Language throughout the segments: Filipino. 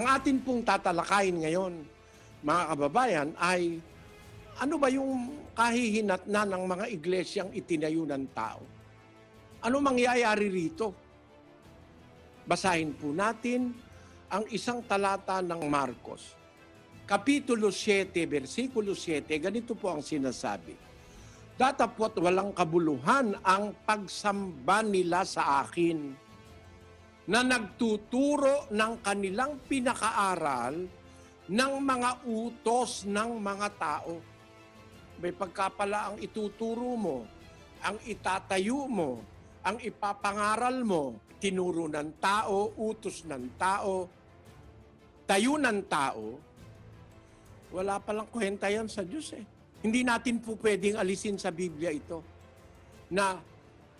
Ang atin pong tatalakayin ngayon, mga kababayan, ay ano ba yung kahihinat na ng mga iglesyang itinayo ng tao? Ano mangyayari rito? Basahin po natin ang isang talata ng Marcos. Kapitulo 7, versikulo 7, ganito po ang sinasabi. Datapot walang kabuluhan ang pagsamba nila sa akin na nagtuturo ng kanilang pinakaaral ng mga utos ng mga tao. May pagkapala ang ituturo mo, ang itatayo mo, ang ipapangaral mo, tinuro ng tao, utos ng tao, tayo ng tao, wala palang kwenta yan sa Diyos eh. Hindi natin po pwedeng alisin sa Biblia ito na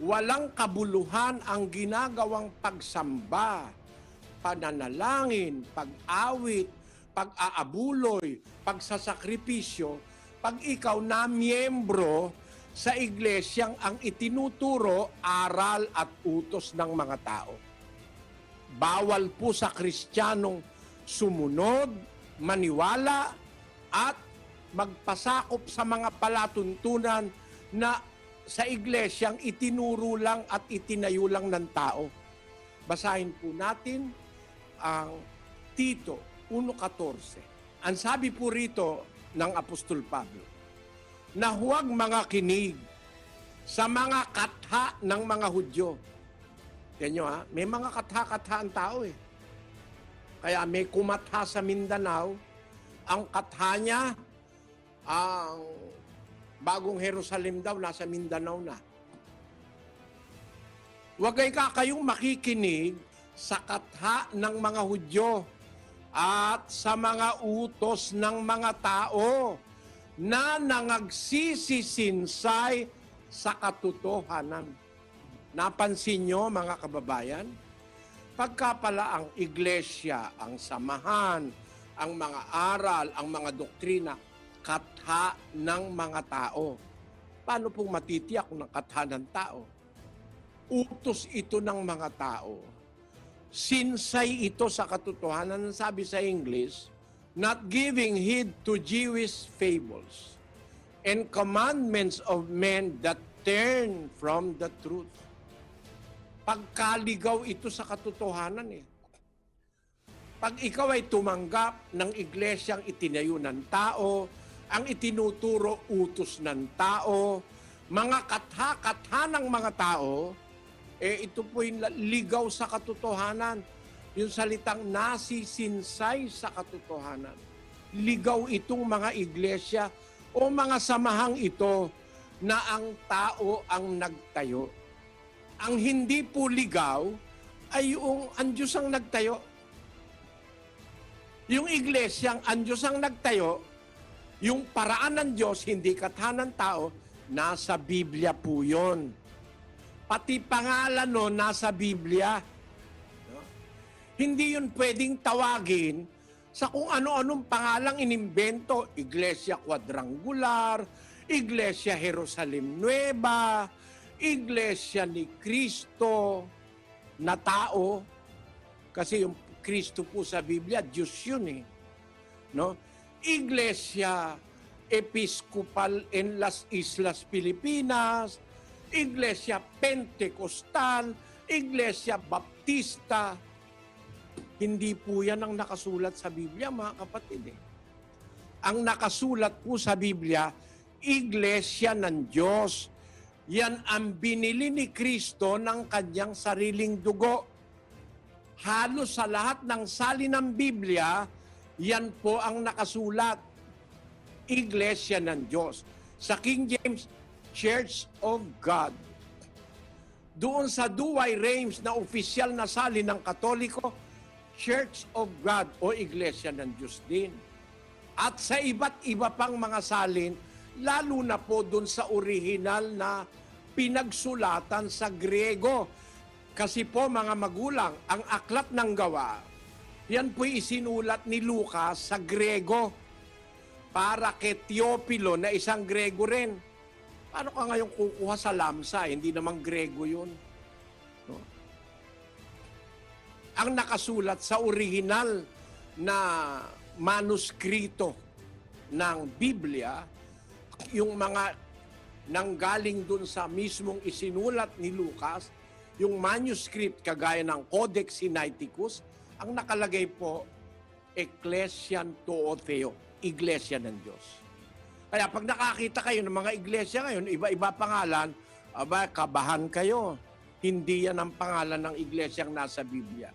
walang kabuluhan ang ginagawang pagsamba, pananalangin, pag-awit, pag-aabuloy, pagsasakripisyo, pag ikaw na miyembro sa iglesyang ang itinuturo, aral at utos ng mga tao. Bawal po sa kristyanong sumunod, maniwala, at magpasakop sa mga palatuntunan na sa iglesyang itinuro lang at itinayo lang ng tao. Basahin po natin ang Tito 1.14. Ang sabi po rito ng Apostol Pablo, na huwag mga kinig sa mga katha ng mga Hudyo. Yan nyo ha, may mga katha-katha ang tao eh. Kaya may kumatha sa Mindanao, ang katha niya, ang bagong Jerusalem daw, nasa Mindanao na. Huwag kayo kayong makikinig sa katha ng mga Hudyo at sa mga utos ng mga tao na nangagsisisinsay sa katotohanan. Napansin nyo mga kababayan? Pagka pala ang iglesia, ang samahan, ang mga aral, ang mga doktrina, katha ng mga tao. Paano pong matitiyak ng katha ng tao? Utos ito ng mga tao. Sinsay ito sa katotohanan. Ang sabi sa English, not giving heed to Jewish fables and commandments of men that turn from the truth. Pagkaligaw ito sa katotohanan eh. Pag ikaw ay tumanggap ng iglesyang itinayo ng tao, ang itinuturo utos ng tao, mga katha-katha ng mga tao, eh ito po yung ligaw sa katotohanan. Yung salitang nasisinsay sa katotohanan. Ligaw itong mga iglesia o mga samahang ito na ang tao ang nagtayo. Ang hindi po ligaw ay yung ang Diyos ang nagtayo. Yung iglesyang ang Diyos ang nagtayo, yung paraan ng Diyos, hindi katha ng tao, nasa Biblia po yun. Pati pangalan no, nasa Biblia. No? Hindi yun pwedeng tawagin sa kung ano-anong pangalang inimbento. Iglesia Quadrangular, Iglesia Jerusalem Nueva, Iglesia ni Cristo na tao. Kasi yung Kristo po sa Biblia, Diyos yun eh. No? Iglesia Episcopal en las Islas Pilipinas, Iglesia Pentecostal, Iglesia Baptista. Hindi po yan ang nakasulat sa Biblia, mga kapatid. Eh. Ang nakasulat po sa Biblia, Iglesia ng Diyos. Yan ang binili ni Kristo ng kanyang sariling dugo. Halos sa lahat ng sali ng Biblia, yan po ang nakasulat. Iglesia ng Diyos. Sa King James, Church of God. Doon sa Duway Reims na opisyal na sali ng Katoliko, Church of God o Iglesia ng Diyos din. At sa iba't iba pang mga salin, lalo na po doon sa original na pinagsulatan sa Griego. Kasi po mga magulang, ang aklat ng gawa, yan po'y isinulat ni Lucas sa Griego para kay Teopilo na isang Grego rin. Paano ka ngayon kukuha sa lamsa? Hindi naman Grego yun. No? Ang nakasulat sa original na manuskrito ng Biblia, yung mga nanggaling dun sa mismong isinulat ni Lucas, yung manuscript kagaya ng Codex Sinaiticus, ang nakalagay po, Ecclesian Theo, Iglesia ng Diyos. Kaya pag nakakita kayo ng mga iglesia ngayon, iba-iba pangalan, aba, kabahan kayo. Hindi yan ang pangalan ng iglesia ang nasa Biblia.